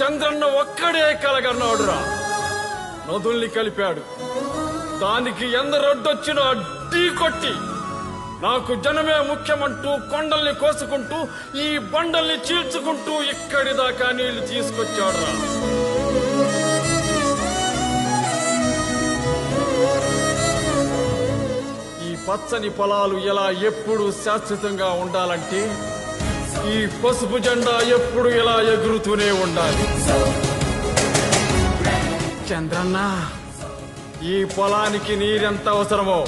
చంద్రన్న ఒక్కడే కలగన్నాడురా నదుల్ని కలిపాడు. దానికి ఎందరొడ్డొచ్చినా ఢీ కొట్టి. నాకు జనమే ముఖ్యమంటూ కొండల్ని కోసుకుంటూ ఈ బండల్ని చీల్చుకుంటూ ఇక్కడి దాకా నీళ్ళు తీసుకొచ్చాడురా. ఈ పచ్చని పొలాలు ఎలా ఎప్పుడు శాశ్వతంగా ఉండాలంటే ఈ పసుపు జెండా ఎప్పుడు ఇలా ఎగురుతూనే ఉండాలి. చంద్రన్న ఈ పొలానికి నీరెంత అవసరమో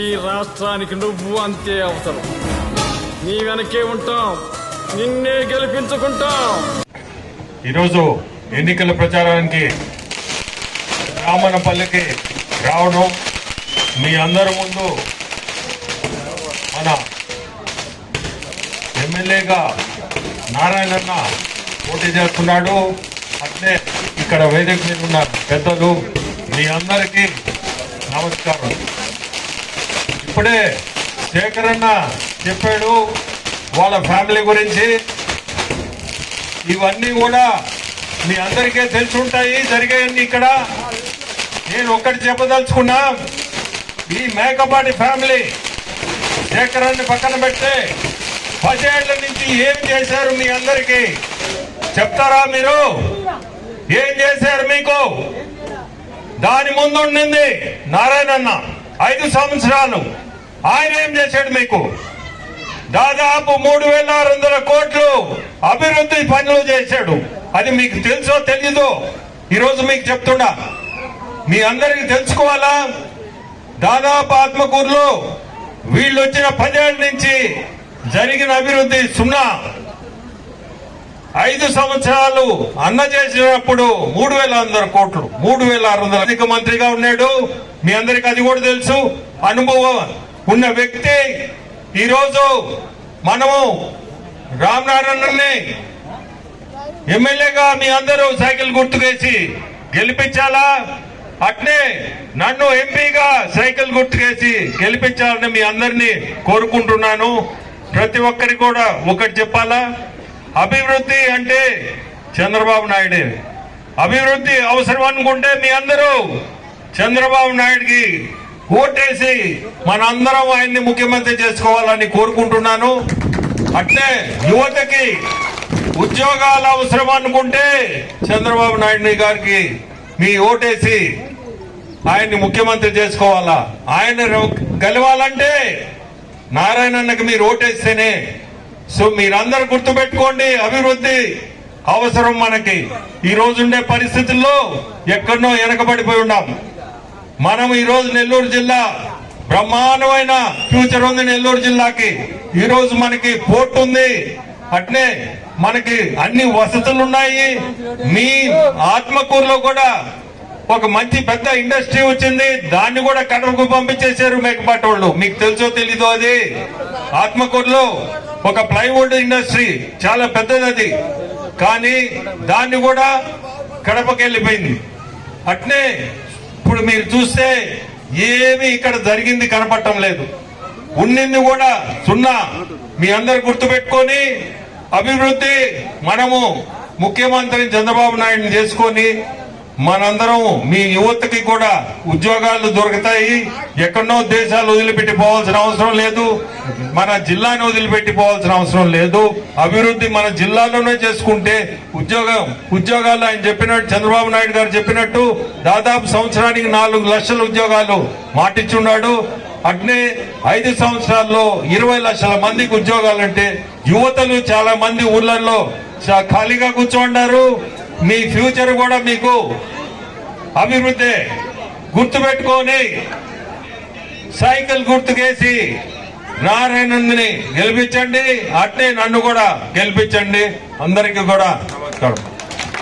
ఈ రాష్ట్రానికి నువ్వు అంతే అవసరం. నీ వెనకే ఉంటాం నిన్నే గెలిపించుకుంటాం. ఈరోజు ఎన్నికల ప్రచారానికి రామనపల్లికి రావడం మీ అందరి ముందు మన ఎమ్మెల్యేగా నారాయణన్న పోటీ చేస్తున్నాడు. అట్లే ఇక్కడ వేదిక మీద ఉన్న పెద్దలు మీ అందరికీ నమస్కారం. ఇప్పుడే శేఖరన్న చెప్పాడు వాళ్ళ ఫ్యామిలీ గురించి. ఇవన్నీ కూడా మీ అందరికీ తెలిసి ఉంటాయి జరిగాయండి ఇక్కడ. నేను ఒక్కటి చెప్పదలుచుకున్నా ఈ మేకపాటి ఫ్యామిలీ శేఖరాన్ని పక్కన పెట్టే పదేళ్ళ నుంచి ఏం చేశారు మీ అందరికీ? చెప్తారా మీరు? ఏం చేశారు మీకు? దాని ముందు ఉండింది నారాయణన్న ఐదు సంవత్సరాలు. ఆయన ఏం చేశాడు మీకు? దాదాపు మూడు వేల ఆరు వందల కోట్లు అభివృద్ధి పనులు చేశాడు. అది మీకు తెలుసో తెలీదో? ఈరోజు మీకు చెప్తున్నా. మీ అందరికి తెలుసుకోవాలా? దాదాపు ఆత్మకూరులో వీళ్ళు వచ్చిన పదేళ్ళ నుంచి జరిగిన అభివృద్ధి సున్నా. ఐదు సంవత్సరాలు అన్న చేసినప్పుడు మూడు వేల వందల కోట్లు మూడు వేల ఆరు వందల అధిక మంత్రిగా ఉన్నాడు. మీ అందరికి అది కూడా తెలుసు. అనుభవం ఉన్న వ్యక్తి ఈరోజు మనము రామనారాయణని ఎమ్మెల్యేగా మీ అందరూ సైకిల్ గుర్తుకేసి గెలిపించాలా? అట్నే నన్ను ఎంపీగా సైకిల్ గుర్తుకేసి గెలిపించాలని మీ అందరినీ కోరుకుంటున్నాను. ప్రతి ఒక్కరికి కూడా ఒకటి చెప్పాలా? అభివృద్ధి అంటే చంద్రబాబు నాయుడే. అభివృద్ధి అవసరం అనుకుంటే మీ అందరూ చంద్రబాబు నాయుడికి ఓటేసి మనందరం ఆయన్ని ముఖ్యమంత్రి చేసుకోవాలని కోరుకుంటున్నాను. అట్లే యువతకి ఉద్యోగాలు అవసరం అనుకుంటే చంద్రబాబు నాయుడు గారికి మీ ఓటేసి ఆయన్ని ముఖ్యమంత్రి చేసుకోవాలా? ఆయన గెలవాలంటే నారాయణన్నకి మీరు ఓటేస్తేనే. సో మీరందరూ గుర్తుపెట్టుకోండి అభివృద్ధి అవసరం మనకి. ఈ రోజుండే పరిస్థితుల్లో ఎక్కడనో వెనకబడిపోయి ఉన్నాం. మనం ఈరోజు నెల్లూరు జిల్లా బ్రహ్మాండమైన ఫ్యూచర్ ఉంది నెల్లూరు జిల్లాకి. ఈరోజు మనకి పోర్ట్ ఉంది. అట్నే మనకి అన్ని వసతులు ఉన్నాయి మీ ఆత్మకూరులో కూడా ఒక మంచి పెద్ద ఇండస్ట్రీ వచ్చింది దాన్ని కూడా కడపకు పంపించేశారు మేకపాటి వాళ్ళు. మీకు తెలుసో తెలీదో అది? ఆత్మకూరులో ఒక ప్లైవుడ్ ఇండస్ట్రీ చాలా పెద్దది అది. కానీ దాన్ని కూడా కడపకి వెళ్ళిపోయింది. అట్నే ఇప్పుడు మీరు చూస్తే ఏమి ఇక్కడ జరిగింది కనపడటం లేదు. ఉన్నింది కూడా సున్నా. మీ అందరు గుర్తుపెట్టుకొని అభివృద్ధి మనము ముఖ్యమంత్రి చంద్రబాబు నాయుడుని చేసుకొని మనందరం మీ యువతకి కూడా ఉద్యోగాలు దొరుకుతాయి. ఎక్కడో దేశాలు వదిలిపెట్టి పోవాల్సిన అవసరం లేదు. మన జిల్లాని వదిలిపెట్టి పోవాల్సిన అవసరం లేదు. అభివృద్ధి మన జిల్లాలోనే చేసుకుంటే ఉద్యోగం ఉద్యోగాలు ఆయన చెప్పినట్టు చంద్రబాబు నాయుడు గారు చెప్పినట్టు దాదాపు సంవత్సరానికి నాలుగు లక్షల ఉద్యోగాలు మాటిచ్చున్నాడు. అట్నే ఐదు సంవత్సరాల్లో ఇరవై లక్షల మందికి ఉద్యోగాలంటే యువతలు చాలా మంది ఊళ్ళల్లో ఖాళీగా కూర్చోండారు. మీ ఫ్యూచర్ కూడా మీకు అభివృద్ధి గుర్తుపెట్టుకొని సైకిల్ గుర్తుకేసి నారాయణని గెలిపించండి అట్నే నన్ను కూడా గెలిపించండి. అందరికీ కూడా